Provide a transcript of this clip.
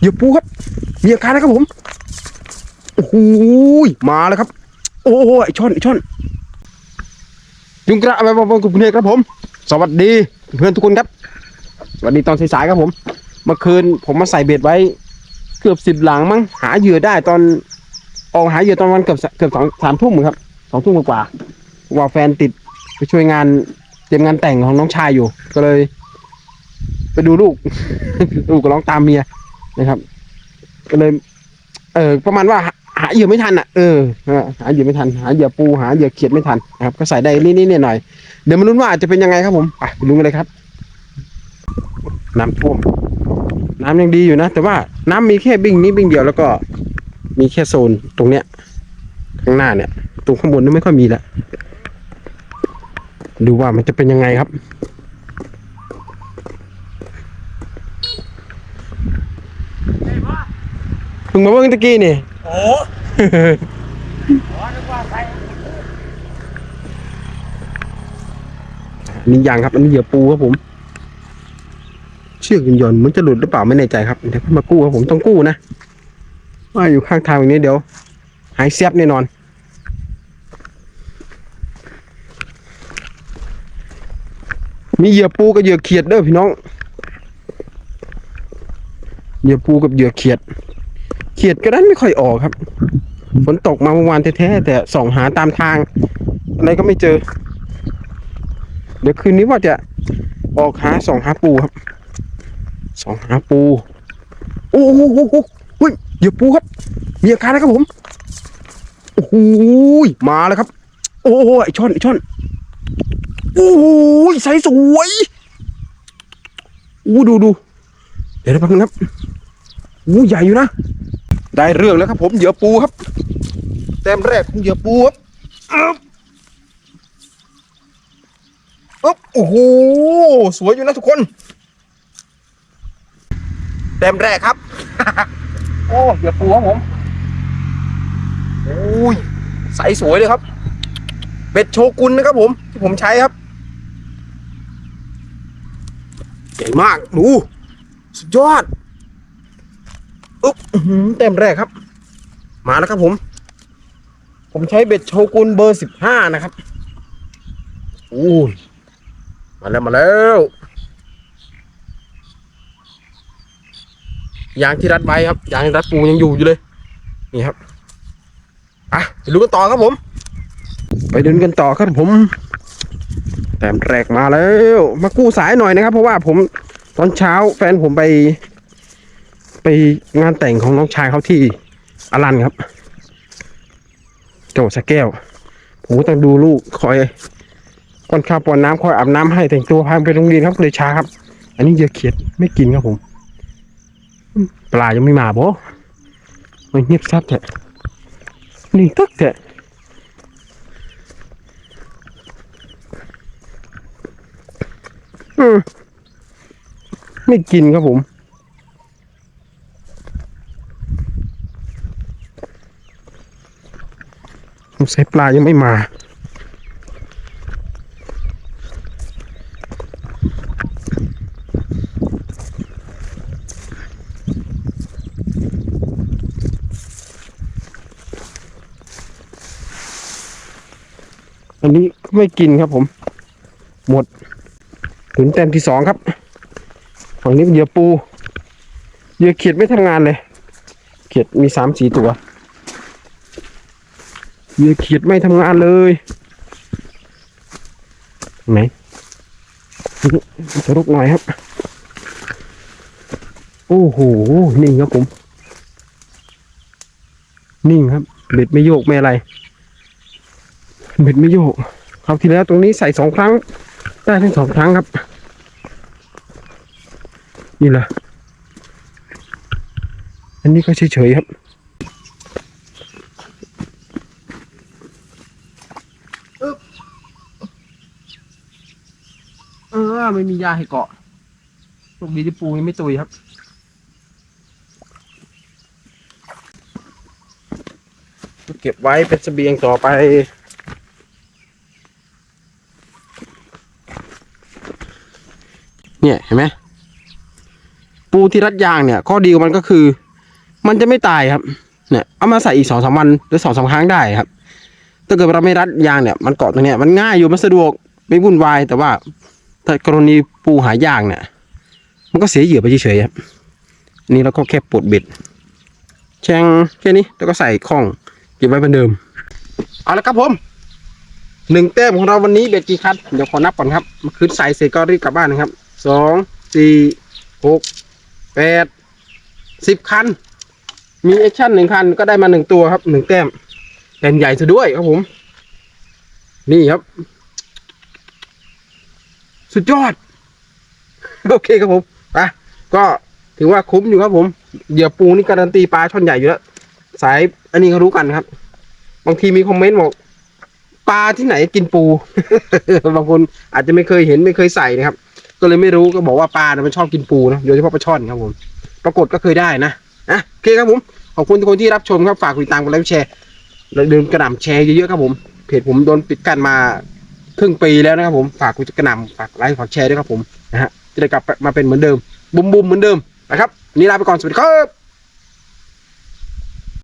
เหยื่อปูครับมีอาการนะครับผมโอ้โหมาแล้วครับ โอ้โหไอช่อนไอช่อนยุงกระไปบอกกับคุณเอกครับผม สวัสดีเพื่อนทุกคนครับสวัสดีตอนสายๆครับผมเมื่อคืนผมมาใส่เบ็ดไว้ เกือบสิบหลังมั้งหาเหยื่อได้ตอนออกหาเหยื่อตอนวันเกือบเกือบสองสามทุ่มครับสองทุ่มกว่าว่าแฟนติดไปช่วยงานเตรียมงานแต่งของน้องชายอยู่ ก็เลย ไปดูลูก ลูกก็ร้องตามเมีย นะครับ ก็เลย เออประมาณว่าหาเหยื่อไม่ทันอะเออหาเหยื่อไม่ทันหาเหยื่อปูหาเหยื่อเขียดไม่ทันนะครับ ก็ใส่ได้นิดนิดๆหน่อยเดี๋ยวมาลุ้นว่าจะเป็นยังไงครับผมไปไปลุ้นกันเลยครับ น้ำท่วม น้ำยังดีอยู่นะ แต่ว่าน้ำมีแค่บิ้งนี้บิ้งเดียวแล้วก็ มีแค่โซนตรงเนี้ย ข้างหน้าเนี่ย ตรงข้างบนนี่ไม่ค่อยมีแล้วดูว่ามันจะเป็นยังไงครับ เพิ่งมาเบิ่งตะกี้นี่ โอ้อ๋อนึกว่าใครอันนี้ยางครับอันนี้เหยื่อปูครับผม เชือกยันยนต์มันจะหลุดหรือเปล่าไม่แน่ใจครับเดี๋ยวมากู้ครับผมต้องกู้นะว่าอยู่ข้างทางอย่างนี้เดี๋ยว หายเสียบแน่นอนมีเหยื่อปูกับเหยื่อเขียดเด้อพี่น้อง เหยื่อปูกับเหยื่อเขียด ขียดก็นั้นไม่ค่อยออกครับ ฝนตกมาเมื่อวานแท้ๆแต่ส่องหาตามทาง อะไรก็ไม่เจอ เดี๋ยวคืนนี้ว่าจะออกหาส่องหาปูครับส่องหาปูโอ้โหโอ้เฮ้ยเหยื่อปูครับ มีอาการนะครับผมโอ้โหมาแล้วครับ โอ้โหไอช่อนไอช่อนโอ้โหใสสวยโอ้ดูดูเดี๋ยวแป๊บนึงครับโอ้ใหญ่อยู่นะ ได้เรื่องแล้วครับผมเหยื่อปูครับ แต้มแรกของเหยื่อปูครับอึ๊บอึ๊บโอ้โหสวยอยู่นะทุกคน แต้มแรกครับ โอ้เหยื่อปูครับผมโอ้ยใสสวยเลยครับเบ็ดโชกุนนะครับผมที่ผมใช้ครับใหญ่มากดูสุดยอด อุ๊บเต็มแรกครับ มาแล้วครับผม ผมใช้เบ็ดโชกุนเบอร์สิบห้านะครับโอ้ยมาแล้วมาแล้วยางที่รัดไว้ครับยางที่รัดปูยังอยู่อยู่เลย นี่ครับอะไปดูกันต่อครับผม ไปเดินกันต่อครับผม แต้มแรกมาแล้ว มากู้สายหน่อยนะครับ เพราะว่าผมตอนเช้าแฟนผมไป ไปงานแต่งของน้องชายเขาที่อลันครับจังหวัดสะแก้ว ผมก็ต้องดูลูกคอยป้อนข้าวป้อนน้ำคอยอาบน้ำให้แต่งตัวพาไปโรงเรียนครับเลยช้าครับ อันนี้เยอะเขียดไม่กินครับผม ปลายังไม่มาบ่มันเงียบซับแท้นี่ตึกแท้ไม่กินครับผม ผม ใส่ปลายังไม่มา อันนี้ไม่กินครับผม หมดถึงแต้มที่สองครับ ฝั่งนี้เป็นเหยื่อปู เหยื่อเขียดไม่ทำงานเลย เขียดมีสามสีตัว เหยื่อขียดไม่ทำงานเลยไหนจะรุกหน่อยครับ โอ้โห นิ่งครับผม นิ่งครับ เบ็ดไม่โยกไม่อะไร เบ็ดไม่โยกคราวที่แล้วตรงนี้ใส่สองครั้ง ได้ทั้งสองครั้งครับ นี่แหละ อันนี้ก็เฉยๆครับ เออ ไม่มียาให้เกาะโชคดีที่ปูยังไม่ตุยครับ เก็บไว้เป็นเสบียงต่อไปเนี่ยเห็นไหมปูที่รัดยางเนี่ย ข้อดีของมันก็คือ มันจะไม่ตายครับ เนี่ย เอามาใส่อีกสองสามวันหรือสองสามครั้งได้ครับ ถ้าเกิดเราไม่รัดยางเนี่ย มันเกาะตรงเนี้ยมันง่ายอยู่มันสะดวกไม่วุ่นวายแต่ว่า ถ้ากรณีปูหายางเนี่ย มันก็เสียเหยื่อไปเฉยๆครับนี่เราก็แค่ปลดเบ็ดแชงแค่นี้แล้วก็ใส่ข้องเก็บไว้เหมือนเดิม เอาละครับผมหนึ่งแต้มของเราวันนี้เบ็ดกี่คันเดี๋ยวขอนับก่อนครับมื่อคืนใส่เสร็จก็รีบกลับบ้านนะครับสองสี่หกแปดสิบคัน มีแอคชั่นหนึ่งคันก็ได้มาหนึ่งตัวครับหนึ่งแต้มแผ่นใหญ่ซะด้วยครับผม นี่ครับ สุดยอด โอเคครับผมไปก็ถือว่าคุ้มอยู่ครับผมเหยื่อปูนี่การันตีปลาช่อนใหญ่อยู่แล้วสายอันนี้เขารู้กันครับ บางทีมีคอมเมนต์บอกปลาที่ไหนกินปู บางคนอาจจะไม่เคยเห็นไม่เคยใส่นะครับ ก็เลยไม่รู้ก็บอกว่าปลาเนี่ยมันชอบกินปูนะโดยเฉพาะปลาช่อนครับผมปรากฏก็เคยได้นะอะโอเคครับผมขอบคุณทุกคนที่รับชมครับฝากกดติดตามกดไลค์แชร์แล้วลืมกระหน่ำแชร์เยอะๆครับผมเพจผมโดนปิดกั้นมา ครึ่งปีแล้วนะครับผมฝากกดกระหน่ำฝากไลค์ฝากแชร์ด้วยครับผมนะฮะจะได้กลับมาเป็นเหมือนเดิมบุมบุมเหมือนเดิมนะครับนี่ลาไปก่อนสวัสดีครับ